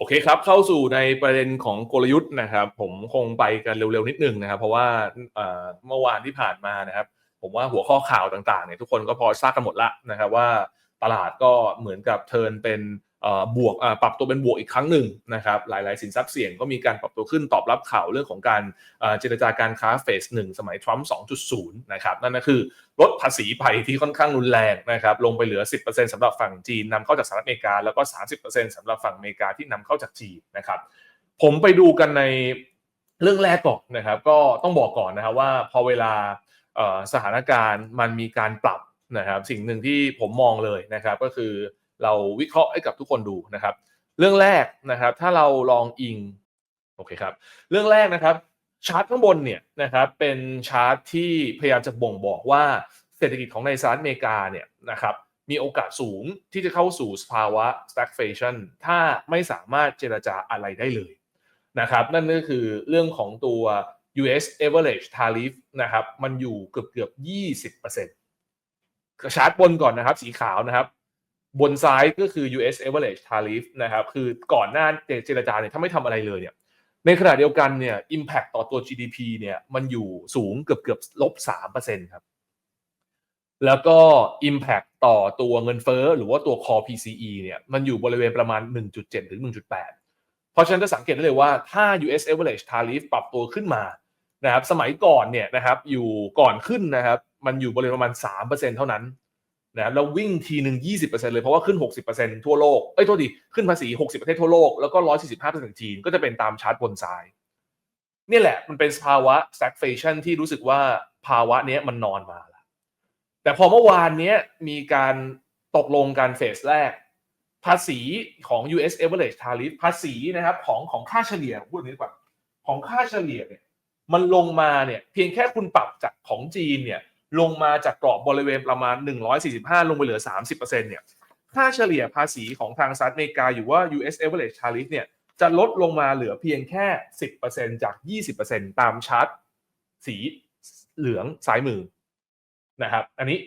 โอเคครับ เข้าสู่ในประเด็นของกลยุทธ์นะครับ ผมคงไปกันเร็วๆนิดนึงนะครับ เพราะว่าเมื่อวานที่ผ่านมานะครับ ผมว่าหัวข้อข่าวต่างๆเนี่ยทุกคนก็พอทราบกันหมดละนะครับ ว่าตลาดก็เหมือนกับเทินเป็น บวกปรับตัวเป็นบวกอีกครั้งหนึ่งนะครับหลาย ๆ สินทรัพย์เสี่ยงก็มีการปรับตัวขึ้นตอบรับข่าวเรื่องของการเจรจาการค้าเฟสหนึ่งสมัยทรัมป์2.0 นะครับนั่นก็คือลดภาษีไปที่ค่อนข้างรุนแรงนะครับลงไปเหลือ 10%สำหรับฝั่งจีนนำเข้าจากสหรัฐอเมริกา แล้วก็ 30%สำหรับฝั่งอเมริกาที่นำเข้าจากจีนนะครับผมไปดูกันในเรื่องแรกก่อนนะครับก็ต้องบอกก่อนนะครับว่าพอเวลาสถานการณ์มันมีการปรับนะครับสิ่งหนึ่งที่ผมมองเลยนะครับก็คือ เราวิเคราะห์ให้กับทุกคนดูนะครับ เรื่องแรกนะครับ ถ้าเราลองอิงโอเคครับ เรื่องแรกนะครับชาร์ตข้างบนเนี่ยนะครับเป็นชาร์ตที่พยายามจะบ่งบอกว่าเศรษฐกิจของในสหรัฐอเมริกาเนี่ยนะครับมีโอกาสสูงที่จะเข้าสู่สภาวะ stagflation ถ้าไม่สามารถเจรจาอะไรได้เลยนะครับ นั่นก็คือเรื่องของตัว US average tariff นะครับ มันอยู่เกือบเกือบ20%ชาร์ตบนก่อนนะครับ สีขาวนะครับ บนซ้ายก็คือ US average tariff นะครับ คือก่อนหน้าเจรจาเนี่ยถ้าไม่ทำอะไรเลยเนี่ย ในขณะเดียวกันเนี่ย impact ต่อตัว GDP เนี่ย มันอยู่สูงเกือบเกือบลบสามเปอร์เซ็นครับ แล้วก็ impact ต่อตัวเงินเฟ้อหรือว่าตัว core PCE เนี่ย มันอยู่บริเวณประมาณ 1.7 ถึง 1.8 เพราะฉะนั้นจะสังเกตได้เลยว่าถ้า US average tariff ปรับตัวขึ้นมานะครับ สมัยก่อนเนี่ยนะครับ อยู่ก่อนขึ้นนะครับ มันอยู่บริเวณประมาณ3%เท่านั้น นะแล้ววิ่งทีหนึ่ง20%เลยเพราะว่าขึ้น 60%ทั่วโลกเอ้ยโทษดีขึ้นภาษี 60 ประเทศทั่วโลก แล้วก็ 145%จีนก็จะเป็นตามชาร์ตบนซ้ายนี่แหละมันเป็นภาวะ stagflation ที่รู้สึกว่าภาวะนี้มันนอนมาแล้วแต่พอเมื่อวานนี้มีการตกลงการเฟสแรก ภาษีของ US average tariff ภาษีนะครับของของค่าเฉลี่ยพูดงนี้ดีกว่า ของค่าเฉลี่ยเนี่ยมันลงมาเนี่ยเพียงแค่คุณปรับจากของจีนเนี่ย ลงมาจากกรอบบริเวณประมาณ 145 ลงไปเหลือ 30%เนี่ยค่าเฉลี่ยภาษีของทางสหรัฐอเมริกาอยู่ว่า US average tariff เนี่ยจะลดลงมาเหลือเพียงแค่ 10%จาก 20%ตามชาร์ตสีเหลืองซ้ายมือนะครับ อันนี้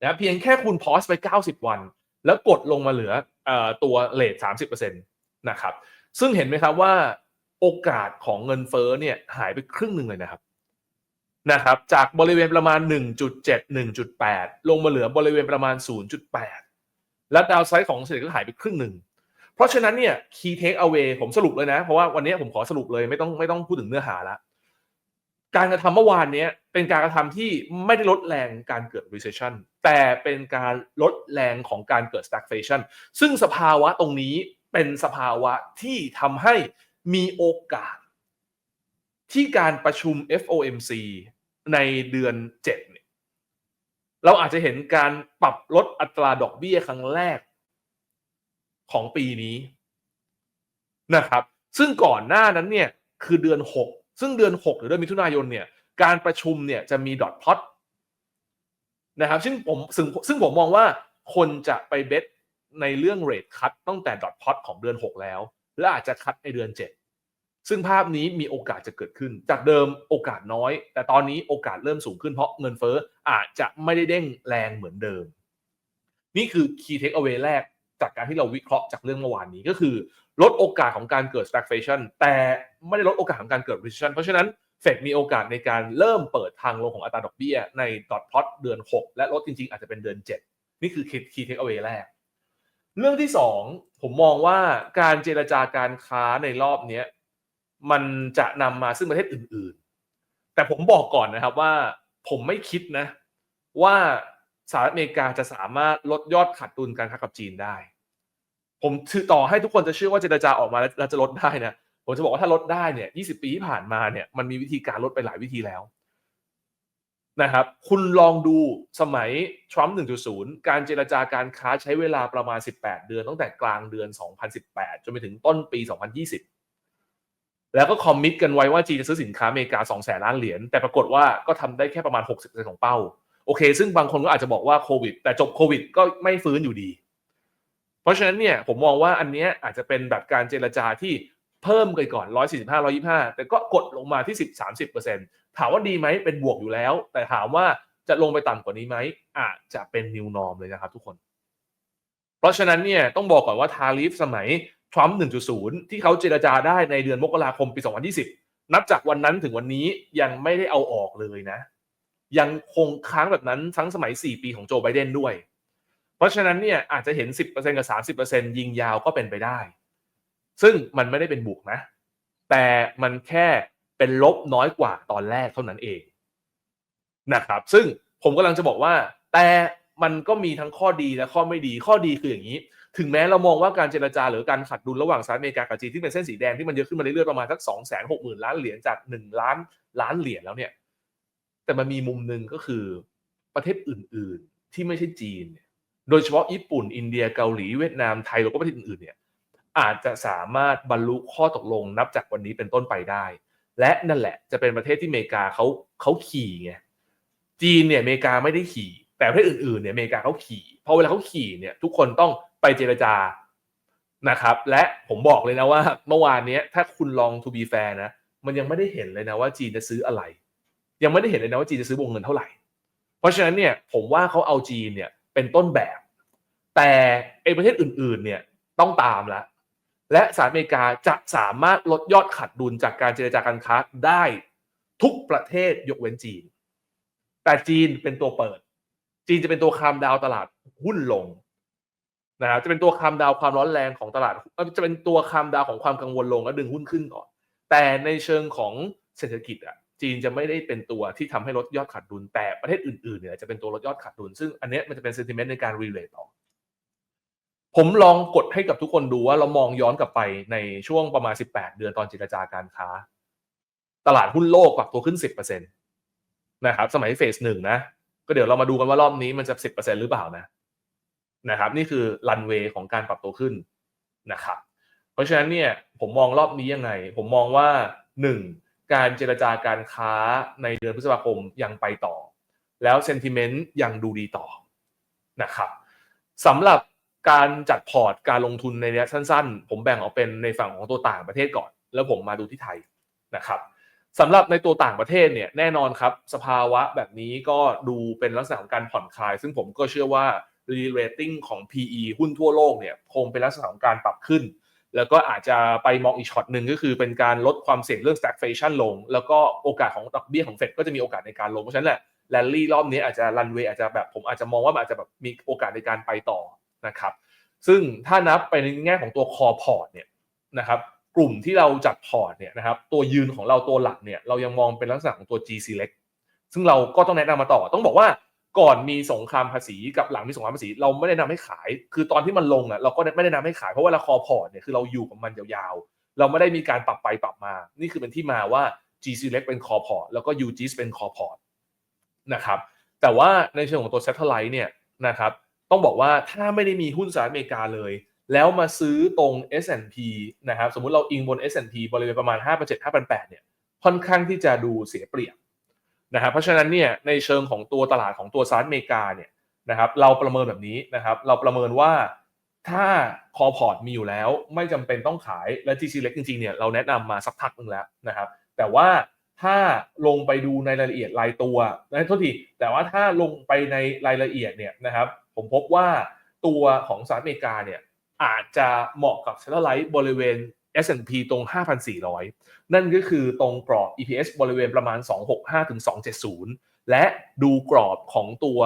นะเพียงแค่คุณพอสไป 90 วัน แล้วกดลงมาเหลือออตัวเลท30%นะครับ ซึ่งเห็นไหมครับว่าโอกาสของเงินเฟ้อเนี่ยหายไปครึ่งหนึ่งเลยนะครับ นะครับจากบริเวณประมาณ 1.7 1.8 ลงมาเหลือบริเวณประมาณ 0.8 และดาวไซด์ของเศรษฐกิจก็หายไปครึ่งหนึ่ง เพราะฉะนั้นเนี่ย key take away ผมสรุปเลยนะ เพราะว่าวันนี้ผมขอสรุปเลยไม่ต้องไม่ต้องพูดถึงเนื้อหาละการกระทำเมื่อวานนี้เป็นการกระทำที่ไม่ได้ลดแรงการเกิด recession แต่เป็นการลดแรงของการเกิด stagflation ซึ่งสภาวะตรงนี้เป็นสภาวะที่ทำให้มีโอกาส ที่การประชุม FOMC ในเดือน7เนี่ยเราอาจจะเห็นการปรับลดอัตราดอกเบี้ยครั้งแรกของปีนี้นะครับ ซึ่งก่อนหน้านั้นเนี่ยคือเดือน 6 ซึ่งเดือน 6 หรือเดือนมิถุนายนเนี่ยการประชุมเนี่ยจะมีดอทพอตนะครับซึ่งผมซึ่งซึ่งผมมองว่าคนจะไปเบสในเรื่องเรทคัตตั้งแต่ดอทพอตของเดือน 6 แล้ว และอาจจะคัดในเดือน 7 ซึ่งภาพนี้มีโอกาสจะเกิดขึ้น จากเดิมโอกาสน้อย แต่ตอนนี้โอกาสเริ่มสูงขึ้นเพราะเงินเฟ้ออาจจะไม่ได้เด้งแรงเหมือนเดิม นี่คือ key take away แรกจากการที่เราวิเคราะห์จากเรื่องเมื่อวานนี้ก็คือ ลดโอกาสของการเกิด stagflation แต่ไม่ได้ลดโอกาสของการเกิด recession เพราะฉะนั้นเฟดมีโอกาสในการเริ่มเปิดทางลงของอัตราดอกเบี้ยในดอทพลอตเดือน 6 และลดจริงๆ อาจจะเป็นเดือน 7 นี่คือ key take away แรก เรื่องที่สองผมมองว่าการเจรจาการค้าในรอบนี้ มันจะนำมาซึ่งประเทศอื่น ๆ แต่ผมบอกก่อนนะครับว่าผมไม่คิดนะ ว่าสหรัฐอเมริกาจะสามารถลดยอดขาดดุลการค้ากับจีนได้ ผมถือต่อให้ทุกคนจะเชื่อว่าเจรจาออกมาแล้วจะลดได้นะผมจะบอกว่าถ้าลดได้เนี่ย 20 ปีที่ผ่านมาเนี่ยมันมีวิธีการลดไปหลายวิธีแล้วนะครับ คุณลองดูสมัยทรัมป์ 1.0 การเจรจาการค้าใช้เวลาประมาณ 18 เดือน ตั้งแต่กลางเดือน 2018 จนไปถึงต้นปี 2020 แล้วก็คอมมิตกันไว้ว่าจีนจะซื้อสินค้าอเมริกา2แสนล้านเหรียญแต่ปรากฏว่าก็ทำได้แค่ประมาณ 60%ของเป้า โอเค ซึ่งบางคนก็อาจจะบอกว่าโควิด แต่จบโควิดก็ไม่ฟื้นอยู่ดี เพราะฉะนั้นเนี่ยผมมองว่าอันเนี้ยอาจจะเป็นแบบการเจรจาที่เพิ่มไปก่อน 145 125 แต่ก็กดลงมาที่ 10 30 ถามว่าดีไหมเป็นบวกอยู่แล้ว แต่ถามว่าจะลงไปต่ำกว่านี้ไหมอาจจะเป็น new norm เลยนะครับทุกคน เพราะฉะนั้นเนี่ยต้องบอกก่อนว่าทาริฟสมัย ทรัมป์1.0 ที่เขาเจรจาได้ในเดือนมกราคมปี 2020 นับจากวันนั้นถึงวันนี้ยังไม่ได้เอาออกเลยนะ ยังคงค้างแบบนั้นทั้งสมัย 4 ปีของโจไบเดนด้วย เพราะฉะนั้นเนี่ยอาจจะเห็น 10%กับ 30%ยิงยาวก็เป็นไปได้ ซึ่งมันไม่ได้เป็นบวกนะ แต่มันแค่เป็นลบน้อยกว่าตอนแรกเท่านั้นเองนะครับ ซึ่งผมกำลังจะบอกว่า แต่มันก็มีทั้งข้อดีและข้อไม่ดี ข้อดีคืออย่างนี้ ถึงแม้เรามองว่าการเจรจาหรือการขัดดุลระหว่างสหรัฐอเมริกากับจีนที่เป็นเส้นสีแดงที่มันเยอะขึ้นมาเรื่อยๆประมาณสักสองแสนหกหมื่นล้านเหรียญจากหนึ่งล้านล้านเหรียญแล้วเนี่ย แต่มันมีมุมหนึ่งก็คือประเทศอื่น ๆ ที่ไม่ใช่จีน โดยเฉพาะญี่ปุ่น อินเดียเกาหลีเวียดนามไทยแล้วก็ประเทศอื่นๆเนี่ยอาจจะสามารถบรรลุข้อตกลงนับจากวันนี้เป็นต้นไปได้ และนั่นแหละจะเป็นประเทศที่อเมริกาเขาเขาขี่ไงจีนเนี่ยอเมริกาไม่ได้ขี่ แต่ประเทศอื่นๆเนี่ยอเมริกาเขาขี่พอเวลาเขาขี่เนี่ยทุกคนต้อง ไปเจรจานะครับ และผมบอกเลยนะว่า เมื่อวานนี้ถ้าคุณลอง to be fair นะ มันยังไม่ได้เห็นเลยนะว่าจีนจะซื้ออะไร ยังไม่ได้เห็นเลยนะว่าจีนจะซื้อวงเงินเท่าไหร่ เพราะฉะนั้นเนี่ยผมว่าเขาเอาจีนเนี่ยเป็นต้นแบบ แต่ไอ้ประเทศอื่นๆเนี่ยต้องตามละและสหรัฐอเมริกาจะสามารถลดยอดขาดดุลจากการเจรจาการค้าได้ทุกประเทศยกเว้นจีน แต่จีนเป็นตัวเปิด จีนจะเป็นตัวคามดาวตลาดหุ้นลง นะครับจะเป็นตัวคามดาวความร้อนแรงของตลาดจะเป็นตัวคามดาวของความกังวลลงแล้วดึงหุ้นขึ้นก่อน แต่ในเชิงของเศรษฐกิจอะจีนจะไม่ได้เป็นตัวที่ทำให้ลดยอดขาดดุลแต่ประเทศอื่นๆเนี่ยจะเป็นตัวลดยอดขาดดุลซึ่งอันนี้มันจะเป็นเซนติเมนต์ในการรีเลทต่อผมลองกดให้กับทุกคนดูว่าเรามองย้อนกลับไปในช่วงประมาณ 18 เดือนตอนเจรจาการค้า ตลาดหุ้นโลกปรับตัวขึ้น 10%นะครับสมัยเฟสหนึ่งนะ ก็เดี๋ยวเรามาดูกันว่ารอบนี้มันจะ 10%หรือเปล่านะ นะครับนี่คือรันเวย์ของการปรับตัวขึ้นนะครับเพราะฉะนั้นเนี่ยผมมองรอบนี้ยังไง ผมมองว่า 1. การเจรจาการค้าในเดือนพฤษภาคมยังไปต่อ แล้วเซนติเมนต์ยังดูดีต่อนะครับสำหรับการจัดพอร์ตการลงทุนในระยะสั้นๆ ผมแบ่งออกเป็นในฝั่งของตัวต่างประเทศก่อน แล้วผมมาดูที่ไทยนะครับสำหรับในตัวต่างประเทศเนี่ยแน่นอนครับ สภาวะแบบนี้ก็ดูเป็นลักษณะของการผ่อนคลาย ซึ่งผมก็เชื่อว่า re-rating ของ PE หุ้นทั่วโลกเนี่ยคงเป็นลักษณะของการปรับขึ้น แล้วก็อาจจะไปมองอีกช็อตหนึ่งก็คือเป็นการลดความเสี่ยงเรื่อง stagflation ลง แล้วก็โอกาสของดอกเบี้ยของเฟดก็จะมีโอกาสในการลง เพราะฉะนั้นแหละแลนลี่รอบนี้อาจจะรันเวย์อาจจะแบบผมอาจจะมองว่ามันอาจจะแบบมีโอกาสในการไปต่อนะครับ ซึ่งถ้านับไปในแง่ของตัวคอพอร์ตเนี่ยนะครับกลุ่มที่เราจัดพอร์ตเนี่ยนะครับตัวยืนของเราตัวหลักเนี่ยเรายังมองเป็นลักษณะของตัว G Select ซึ่งเราก็ต้องแนะนำมาต่อต้องบอกว่า ก่อนมีสงครามภาษีกับหลังมีสงครามภาษี เราไม่ได้นำให้ขาย คือตอนที่มันลงอะเราก็ไม่ได้นำให้ขายเพราะว่าราคอพอร์ตเนี่ยคือเราอยู่กับมันยาวๆ เราไม่ได้มีการปรับไปปรับมา นี่คือเป็นที่มาว่า G Select เป็นคอพอร์ตแล้วก็ UGS เป็นคอพอร์ตนะครับแต่ว่าในเชิงของตัว Satellite เนี่ยนะครับต้องบอกว่าถ้าไม่ได้มีหุ้นสหรัฐอเมริกาเลย แล้วมาซื้อตรง S&P นะครับสมมุติเราอิงบน S&P บริเวณประมาณ5,7 5,8เนี่ยค่อนข้างที่จะดูเสียเปรียบ นะครับเพราะฉะนั้นเนี่ยในเชิงของตัวตลาดของตัวสหรัฐอเมริกาเนี่ยนะครับเราประเมินแบบนี้นะครับเราประเมินว่าถ้าคอพอร์ตมีอยู่แล้วไม่จำเป็นต้องขายและ GC เล็กจริงๆเนี่ยเราแนะนำมาสักพักหนึ่งแล้วนะครับแต่ว่าถ้าลงไปดูในรายละเอียดรายตัวนะโทษทีแต่ว่าถ้าลงไปในรายละเอียดเนี่ยนะครับผมพบว่าตัวของสหรัฐอเมริกาเนี่ยอาจจะเหมาะกับ Satellite บริเวณ S&P ตรง 5,400 นั่นก็คือตรงกรอบ EPS บริเวณประมาณ 265ถึง270 และดูกรอบของตัว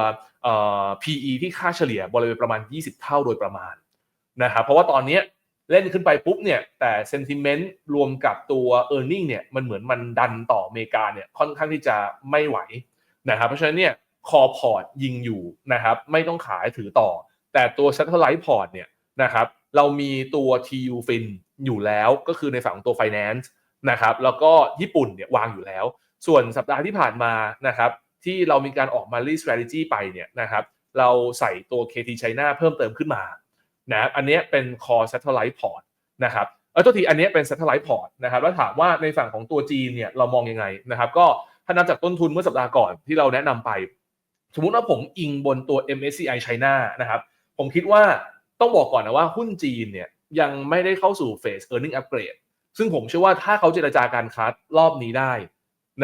PE ที่ค่าเฉลี่ยบริเวณประมาณ 20 เท่าโดยประมาณนะครับเพราะว่าตอนนี้เล่นขึ้นไปปุ๊บเนี่ยแต่ sentiment รวมกับตัว e a r n i n g เนี่ยมันเหมือนมันดันต่ออเมริกาเนี่ยค่อนข้างที่จะไม่ไหวนะครับเพราะฉะนั้นเนี่ยคอพอร์ตยิงอยู่นะครับไม่ต้องขายถือต่อ แต่ตัว satellite port เนี่ยนะครับเรามีตัว TU Fin อยู่แล้วก็คือในฝั่งตัว Finance นะครับแล้วก็ญี่ปุ่นเนี่ยวางอยู่แล้ว ส่วนสัปดาห์ที่ผ่านมานะครับที่เรามีการออกมารี strategy ไปเนี่ยนะครับเราใส่ตัว KT China เพิ่มเติมขึ้นมานะอันนี้เป็น core satellite port นะครับเออตัวทีอันนี้เป็น satellite port นะครับแล้วถามว่าในฝั่งของตัวจีนเนี่ยเรามองยังไงนะครับก็ถ้านับจากต้นทุนเมื่อสัปดาห์ก่อนที่เราแนะนำไป สมมุติว่าผมอิงบนตัว MSCI China นะครับผมคิดว่าต้องบอกก่อนนะว่าหุ้นจีนเนี่ย ยังไม่ได้เข้าสู่เฟส earning upgrade ซึ่งผมเชื่อว่าถ้าเขาเจรจาการค้ารอบนี้ได้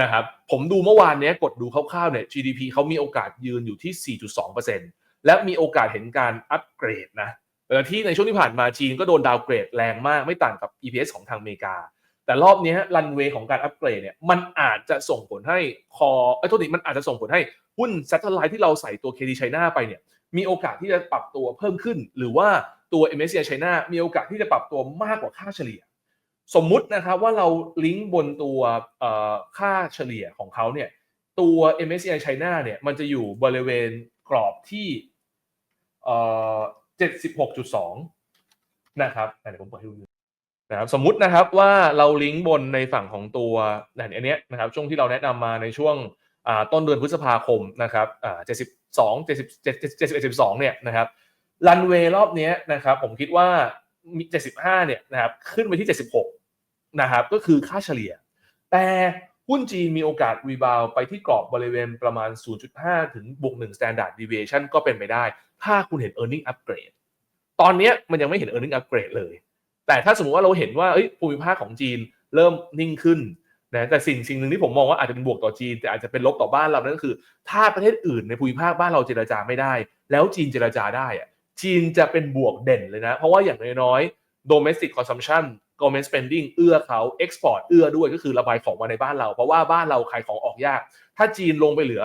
นะครับผมดูเมื่อวานนี้กดดูคร่าวๆเนี่ย GDP เขามีโอกาสยืนอยู่ที่ 4.2%และมีโอกาสเห็นการอัปเกรดนะแต่ที่ในช่วงที่ผ่านมาจีนก็โดนดาวเกรดแรงมากไม่ต่างกับ EPS ของทางอเมริกา แต่รอบนี้รันเวย์ของการอัปเกรดเนี่ยมันอาจจะส่งผลให้คอไอ้โทษทีมันอาจจะส่งผลให้หุ้น Satellite ที่เราใส่ตัว KD China ไปเนี่ย มีโอกาสที่จะปรับตัวเพิ่มขึ้น หรือว่าตัว MSCI China มีโอกาสที่จะปรับตัวมากกว่าค่าเฉลี่ย สมมุตินะครับว่าเราลิงก์บนตัวค่าเฉลี่ยของเขาเนี่ยตัว MSCI China เนี่ยมันจะอยู่บริเวณกรอบที่เอ่อ76.2 นะครับเดี๋ยวผมเปิดให้ดูนะครับสมมุตินะครับว่าเราลิงก์บนในฝั่งของตัวอันนี้นะครับช่วงที่เราแนะนำมาในช่วง ต้นเดือนพฤษภาคมนะครับอ่า72 77 71 72เนี่ยนะครับรันเวย์รอบนี้นะครับผมคิดว่ามี75เนี่ยนะครับขึ้นไปที่76นะครับก็คือค่าเฉลี่ย แต่หุ้นจีนมีโอกาสรีบาวไปที่กรอบบริเวณประมาณ 0.5 ถึงบวก1 standard deviation ก็เป็นไปได้ ถ้าคุณเห็น earning upgrade ตอนนี้มันยังไม่เห็น earning upgrade เลย แต่ถ้าสมมติว่าเราเห็นว่าเอ้ยภูมิภาคของจีนเริ่มนิ่งขึ้น นะแต่สิ่งสิ่งหนึ่งที่ผมมองว่าอาจจะเป็นบวกต่อจีนแต่อาจจะเป็นลบต่อบ้านเรานั่นก็คือ ถ้าประเทศอื่นในภูมิภาคบ้านเราเจรจาไม่ได้ แล้วจีนเจรจาได้อะจีนจะเป็นบวกเด่นเลยนะ เพราะว่าอย่างน้อยๆ domestic consumption government spending เอื้อเขา export เอื้อด้วยก็คือระบายของมาในบ้านเรา เพราะว่าบ้านเราขายของออกยาก ถ้าจีนลงไปเหลือ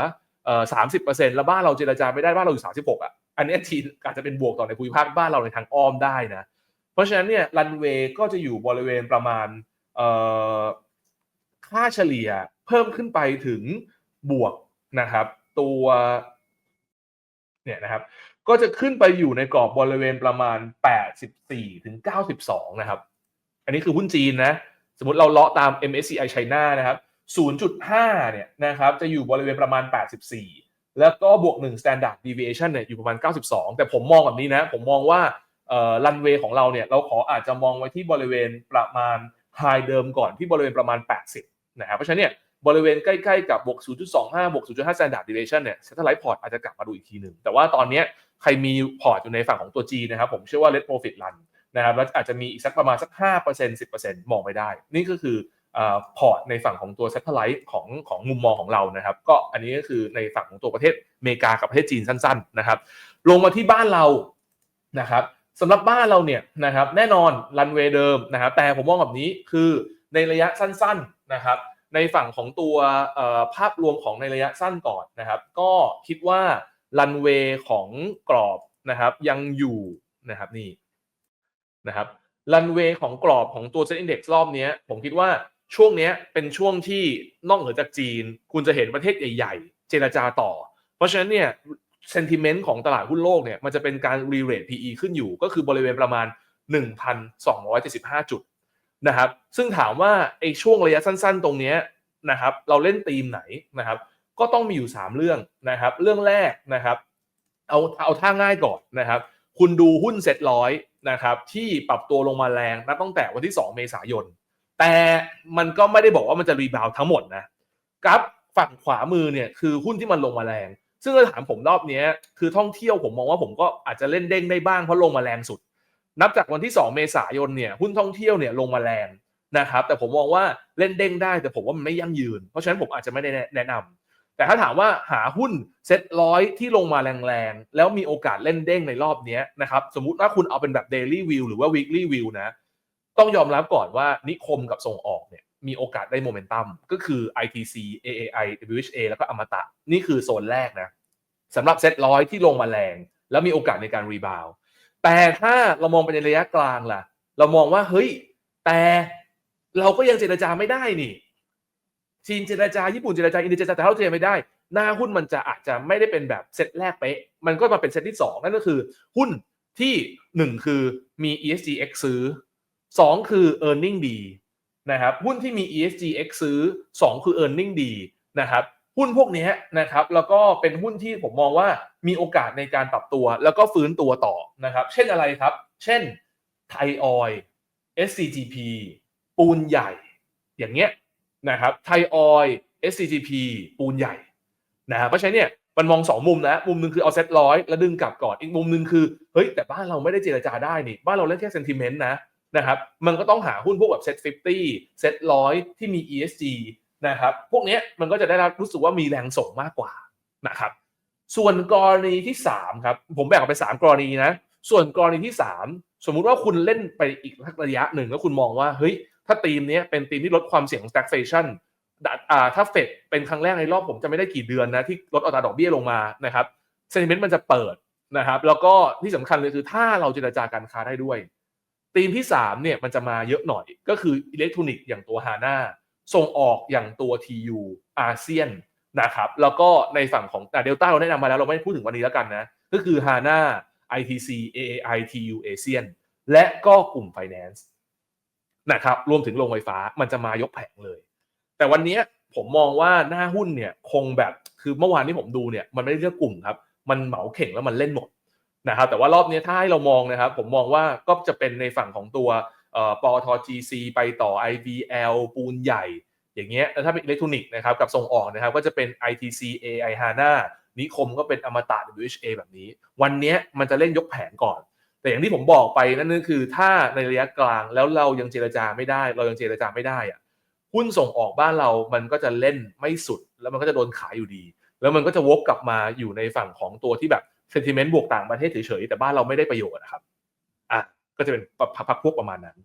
สามสิบเปอร์เซ็นต์แล้วบ้านเราเจรจาไม่ได้บ้านเราอยู่สามสิบหกอะอันนี้จีนอาจจะเป็นบวกต่อในภูมิภาคบ้านเราในทางอ้อมได้นะ เพราะฉะนั้นเนี่ยรันเวย์ก็จะอยู่บริเวณประมาณเอ่อ ค่าเฉลี่ยเพิ่มขึ้นไปถึงบวกนะครับ ตัวเนี่ยนะครับ ก็จะขึ้นไปอยู่ในกรอบบริเวณประมาณ 84ถึง92 นะครับ อันนี้คือหุ้นจีนนะ สมมติเราเลาะตาม MSCI China นะครับ 0.5 เนี่ยนะครับ จะอยู่บริเวณประมาณ 84 แล้วก็บวก 1 standard deviation เนี่ยอยู่ประมาณ 92 แต่ผมมองแบบนี้นะ ผมมองว่าเอ่อรันเวย์ของเราเนี่ย เราขออาจจะมองไว้ที่บริเวณประมาณ high เดิมก่อนที่บริเวณประมาณ 80 นะครับเพราะฉะนั้นเนี่ยบริเวณใกล้ๆกับบวก 0.25 บวก 0.5 standard deviation เนี่ย satellite port อาจจะกลับมาดูอีกทีหนึ่ง แต่ว่าตอนนี้ใครมีพอร์ตอยู่ในฝั่งของตัว G นะครับ ผมเชื่อว่า let profit run นะครับแล้วอาจจะมีอีกสักประมาณสัก 5% 10%มองไม่ได้ นี่ก็คือพอร์ตในฝั่งของตัว satellite ของของมุมมองของเรานะครับ ก็อันนี้ก็คือในฝั่งของตัวประเทศอเมริกากับประเทศจีนสั้นๆนะครับ ลงมาที่บ้านเรานะครับสำหรับบ้านเราเนี่ยนะครับแน่นอนรันเวย์เดิมนะครับแต่ผมมองแบบนี้คือในระยะสั้นๆ นะครับในฝั่งของตัวภาพรวมของในระยะสั้นก่อนนะครับ ก็คิดว่ารันเวย์ของกรอบนะครับยังอยู่นะครับนี่นะครับรันเวย์ของกรอบของตัวเซ็นอินดี x รอบนี้ผมคิดว่าช่วงนี้เป็นช่วงที่นอกเหนือจากจีน คุณจะเห็นประเทศใหญ่ ๆ เจรจาต่อ เพราะฉะนั้นเนี่ยเซนติเมนต์ของตลาดหุ้นโลกเนี่ยมันจะเป็นการรีเรท PE ขึ้นอยู่ก็คือบริเวณประมาณ 1,275 จุด นะครับ ซึ่งถามว่าไอ้ช่วงระยะสั้นๆ ตรงนี้นะครับ เราเล่นธีมไหนนะครับ ก็ต้องมีอยู่ 3 เรื่องนะครับ เรื่องแรกนะครับ เอาเอาท่าง่ายก่อนนะครับ คุณดูหุ้นเซ็ตร้อยนะครับที่ปรับตัวลงมาแรงนับตั้งแต่วันที่ 2 เมษายน แต่มันก็ไม่ได้บอกว่ามันจะรีบาวทั้งหมดนะกราฟฝั่งขวามือเนี่ยคือหุ้นที่มันลงมาแรง ซึ่งถ้าถามผมรอบนี้คือท่องเที่ยวผมมองว่าผมก็อาจจะเล่นเด้งได้บ้างเพราะลงมาแรงสุด นับจากวันที่ 2 เมษายนเนี่ยหุ้นท่องเที่ยวเนี่ยลงมาแรงนะครับแต่ผมมองว่าเล่นเด้งได้ แต่ผมว่ามันไม่ยั่งยืน เพราะฉะนั้นผมอาจจะไม่ได้แนะนำแต่ถ้าถามว่าหาหุ้นเซ็ตร้อยที่ลงมาแรงๆ แล้วมีโอกาสเล่นเด้งในรอบนี้นะครับสมมุติว่าคุณเอาเป็นแบบ daily view หรือว่า weekly view นะต้องยอมรับก่อนว่านิคมกับส่งออกเนี่ยมีโอกาสได้โมเมนตัมก็คือ ITC AAI WHA แล้วก็อมตะ นี่คือโซนแรกนะสำหรับเซ็ตร้อยที่ลงมาแรง แล้วมีโอกาสในการรีบาว แต่ถ้าเรามองไปในระยะกลางล่ะ เรามองว่าเฮ้ย แต่เราก็ยังเจรจาไม่ได้นี่ จีนเจรจาญี่ปุ่นเจรจาอินเดียเจรจาแต่เราเจรจาไม่ได้ หน้าหุ้นมันจะอาจจะไม่ได้เป็นแบบเซตแรกเป๊ะมันก็มาเป็นเซตที่ 2 นั่นก็คือ หุ้นที่1คือมี ESGX ซื้อ2คือ e a r n i n g ดีนะครับหุ้นที่มี ESGX ซื้อ2คือ e a r n i n g ดีนะครับ หุ้นพวกนี้นะครับแล้วก็เป็นหุ้นที่ผมมองว่ามีโอกาสในการปรับตัว แล้วก็ฟื้นตัวต่อนะครับเช่นอะไรครับ เช่นไทยออย SCGP ปูนใหญ่ อย่างเงี้ยนะครับไทยออย SCGP ปูนใหญ่นะเพราะฉะนั้นเนี่ยมันมองสองมุมนะมุมหนึ่งคือเอาเซ็ตร้อยแล้วดึงกลับก่อนอีกมุมหนึ่งคือเฮ้ยแต่บ้านเราไม่ได้เจรจาได้นี่บ้านเราเล่นแค่เซนติเมนต์นะนะครับมันก็ต้องหาหุ้นพวกแบบเซ็ตฟิฟตี้เซ็ตร้อยที่มี ESG นะครับพวกนี้มันก็จะได้รับรู้สึกว่ามีแรงส่งมากกว่านะครับ ส่วนกรณีที่3ครับผมแบ่งออกไป3กรณีนะ ส่วนกรณีที่ 3 สมมุติว่าคุณเล่นไปอีกระยะหนึ่งแล้วคุณมองว่าเฮ้ยถ้าทีมนี้เป็นทีมที่ลดความเสี่ยงของ stagflation ถ้าเฟดเป็นครั้งแรกในรอบผมจะไม่ได้กี่เดือนนะที่ลดอัตราดอกเบี้ยลงมานะครับเซนิเมนต์มันจะเปิดนะครับ แล้วก็ที่สำคัญเลยคือถ้าเราเจรจาการค้าได้ด้วยทีมที่3เนี่ยมันจะมาเยอะหน่อยก็คืออิเล็กทรอนิกส์อย่างตัวฮาน่า ส่งออกอย่างตัว TU อาเซียนนะครับแล้วก็ในฝั่งของเดลต้าเราแนะนำมาแล้วเราไม่พูดถึงวันนี้แล้วกันนะก็คือ HANA ITC AAI TU ASEAN และก็กลุ่ม Finance นะครับรวมถึงโรงไฟฟ้ามันจะมายกแผงเลย แต่วันนี้ผมมองว่าหน้าหุ้นเนี่ยคงแบบคือเมื่อวานที่ผมดูเนี่ยมันไม่ได้เลือกกลุ่มครับ มันเหมาเข่งแล้วมันเล่นหมดนะครับแต่ว่ารอบนี้ถ้าให้เรามองนะครับ ผมมองว่าก็จะเป็นในฝั่งของตัว ปอท GC ไปต่อ IVL ปูนใหญ่ อย่างเงี้ยแล้วถ้าเป็นอิเล็กทรอนิกส์นะครับกับส่งออกนะครับก็จะเป็น ITC AI HANA นิคมก็เป็นอมตะ WHA แบบนี้ วันนี้มันจะเล่นยกแผงก่อน แต่อย่างที่ผมบอกไปนั่นก็คือถ้าในระยะกลางแล้วเรายังเจรจาไม่ได้ เรายังเจรจาไม่ได้อะหุ้นส่งออกบ้านเรามันก็จะเล่นไม่สุด แล้วมันก็จะโดนขายอยู่ดี แล้วมันก็จะวกกลับมาอยู่ในฝั่งของตัวที่แบบเซนติเมนต์บวกต่างประเทศเฉยๆแต่บ้านเราไม่ได้ประโยชน์นะครับอะ จะเป็นพักพวกประมาณนั้น